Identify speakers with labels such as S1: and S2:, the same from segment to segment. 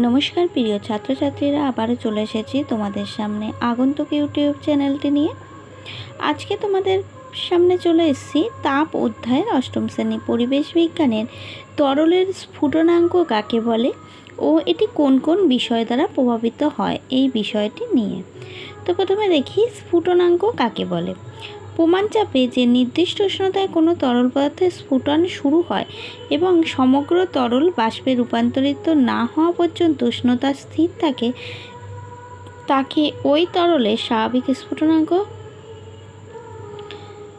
S1: নমস্কার প্রিয় ছাত্রছাত্রীরা, আবারও চলে এসেছি তোমাদের সামনে আগন্তুক ইউটিউব চ্যানেলটি নিয়ে। আজকে তোমাদের সামনে চলে এসেছি তাপ অধ্যায়ের অষ্টম শ্রেণি পরিবেশ বিজ্ঞানের তরলের স্ফুটনাঙ্ক কাকে বলে ও এটি কোন কোন বিষয় দ্বারা প্রভাবিত হয় এই বিষয়টি নিয়ে। তো প্রথমে দেখি স্ফুটনাঙ্ক কাকে বলে। প্রমাণ চাপে যে নির্দিষ্ট উষ্ণতায় কোনো তরল পদার্থের স্ফুটন শুরু হয় এবং সমগ্র তরল বাষ্পে রূপান্তরিত না হওয়া পর্যন্ত উষ্ণতা স্থির থাকে, তাকে ওই তরলের স্বাভাবিক স্ফুটনাঙ্ক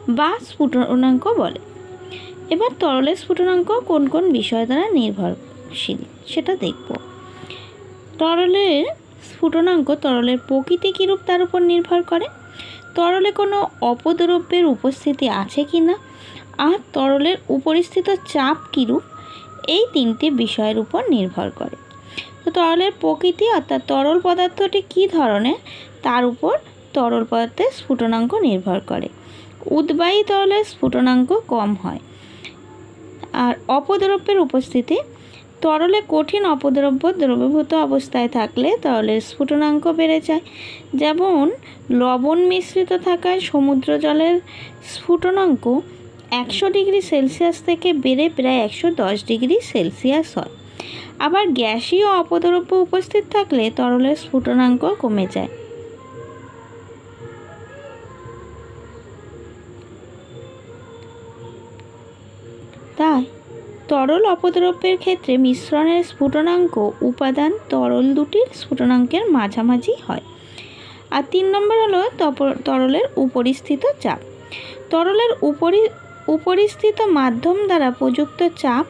S1: বা স্ফুটনাঙ্ক বলে। এবার তরলের স্ফুটনাঙ্ক কোন কোন বিষয় দ্বারা নির্ভরশীল সেটা দেখব। তরলের স্ফুটনাঙ্ক তরলের প্রকৃতি কীরূপ তার উপর নির্ভর করে? তরলে কোনো অপদ্রব্যের উপস্থিতি আছে কি না? আর তরলের উপরিস্থিত চাপ কীরূপ? এই তিনটি বিষয়ের উপর নির্ভর করে। তো তরলের প্রকৃতি অর্থাৎ তরল পদার্থটি কী ধরনের? তার উপর তরল পদার্থের স্ফুটনাঙ্ক নির্ভর করে। উদ্বায়ী তরলের স্ফুটনাঙ্ক কম হয়। আর অপদ্রব্যের উপস্থিতি তরলে কঠিন অপদ্রব্য দ্রবীভূত অবস্থায় থাকলে তরলের স্ফুটনাঙ্ক বেড়ে যায়। যেমন, লবণ মিশ্রিত থাকায় সমুদ্র জলের স্ফুটনাঙ্ক একশো ডিগ্রি সেলসিয়াস থেকে বেড়ে প্রায় একশো দশ ডিগ্রি সেলসিয়াস হয়। আবার গ্যাসীয় অপদ্রব্য উপস্থিত থাকলে তরলের স্ফুটনাঙ্ক কমে যায়। তাই তরল অপদ্রব্যের ক্ষেত্রে মিশ্রণের স্ফুটনাঙ্ক উপাদান তরল দুটির স্ফুটনাঙ্কের মাঝামাঝি হয়। আর তিন নম্বর হলো তরলের উপরিস্থিত চাপ। তরলের উপরি, উপরিস্থিত মাধ্যম দ্বারা প্রযুক্ত চাপ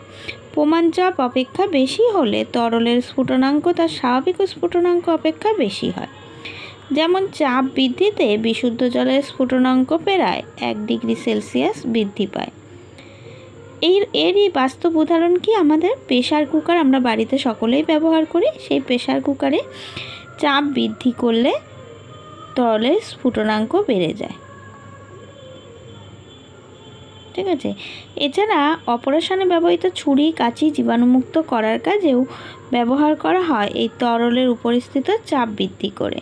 S1: প্রমাণ চাপ অপেক্ষা বেশি হলে তরলের স্ফুটনাঙ্ক তার স্বাভাবিক স্ফুটনাঙ্ক অপেক্ষা বেশি হয়। যেমন চাপ বৃদ্ধিতে বিশুদ্ধ জলের স্ফুটনাঙ্ক প্রায় এক ডিগ্রি সেলসিয়াস বৃদ্ধি পায়। এর, এরই বাস্তব উদাহরণ কি? আমাদের প্রেশার কুকার আমরা বাড়িতে সকলেই ব্যবহার করি। সেই প্রেশার কুকারে চাপ বৃদ্ধি করলে তরলের স্ফুটনাঙ্ক বেড়ে যায়। ঠিক আছে? এছাড়া অপারেশনে ব্যবহৃত ছুরি, কাঁচি জীবাণুমুক্ত করার কাজেও ব্যবহার করা হয়। এই তরলের উপরিস্থিত চাপ বৃদ্ধি করে।